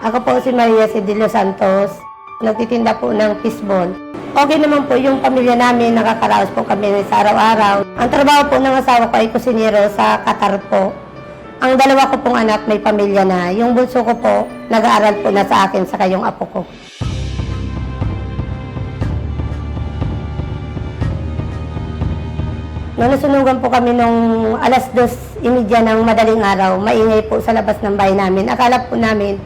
po si Maria C. De Los Santos. Nagtitinda po ng fishball. Okay naman po yung pamilya namin, nakakaraos po kami sa araw-araw. Ang trabaho po ng asawa ko ay kusinero sa Qatar po. Ang dalawa ko pong anak may pamilya na. Yung bunso ko po, nag-aaral po na sa akin sa kayong apo ko. Nung nasunugan po kami nung alas dos imidya ng madaling araw, maingay po sa labas ng bahay namin. Akala po namin,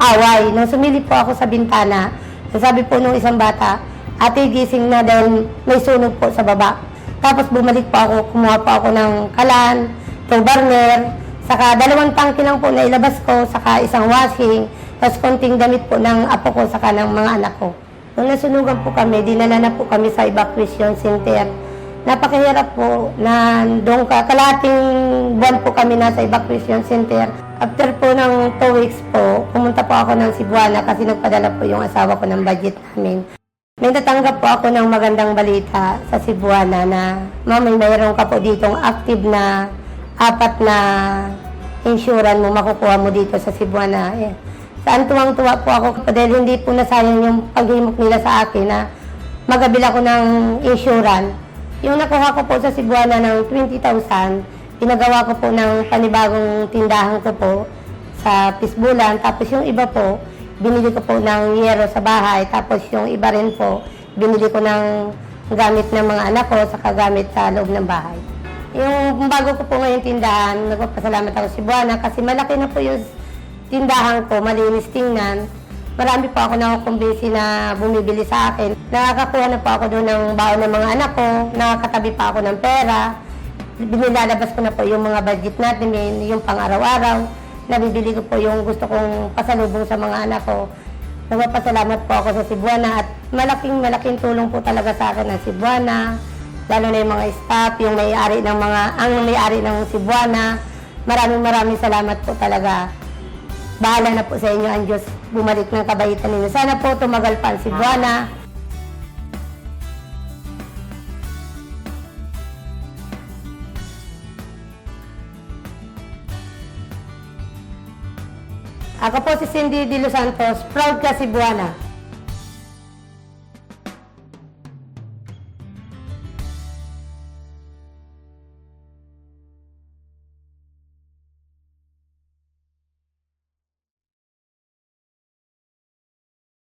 away. Nung sumilip po ako sa bintana, sabi po nung isang bata, ate gising na dahil may sunog po sa baba. Tapos bumalik po ako, kumuha po ako ng kalan, two burner, saka dalawang tangki lang po na ilabas ko, saka isang washing, tapos konting damit po ng apo ko, saka ng mga anak ko. Nung nasunugan po kami, dinala na po kami sa evacuation center. Napakahirap po na doon ka, kalating buwan po kami nasa evacuation center. After po ng two weeks po, pumunta po ako ng Cebuana kasi nagpadala po yung asawa ko ng budget namin. May natanggap po ako ng magandang balita sa Cebuana na, Ma'am, may mayroon ka po ditong active na apat na insurance mo makukuha mo dito sa Cebuana. Eh, saan tuwang-tuwa po ako dahil hindi po nasayang yung paghimok nila sa akin na magabil ako ng insurance. Yung nakuha ko po sa Cebuana ng 20,000, pinagawa ko po ng panibagong tindahan ko po sa Pisbulan. Tapos yung iba po, binili ko po ng yero sa bahay. Tapos yung iba rin po, binili ko ng gamit ng mga anak ko sa gamit sa loob ng bahay. Yung bago ko po ngayon tindahan, nagpapasalamat ako sa Cebuana kasi malaki na po yung tindahan ko, malinis tingnan. Marami po ako nakukumbinsi na bumibili sa akin. Nakakakuha na po ako doon ng baon ng mga anak ko, nakakatabi pa ako ng pera. Binilalabas ko na po yung mga budget natin, yung pang araw-araw. Nabibili ko po yung gusto kong pasalubong sa mga anak ko. Nagpapasalamat po ako sa Cebuana at malaking malaking tulong po talaga sa akin ang Cebuana. Lalo na yung mga staff, yung may-ari ng mga, ang may-ari ng Cebuana. Maraming maraming salamat po talaga. Bahala na po sa inyo ang Diyos bumalik ng kabaitan ninyo. Sana po tumagal pa ang Cebuana. Ako po si Cindy De Los Santos, proud ka Cebuana.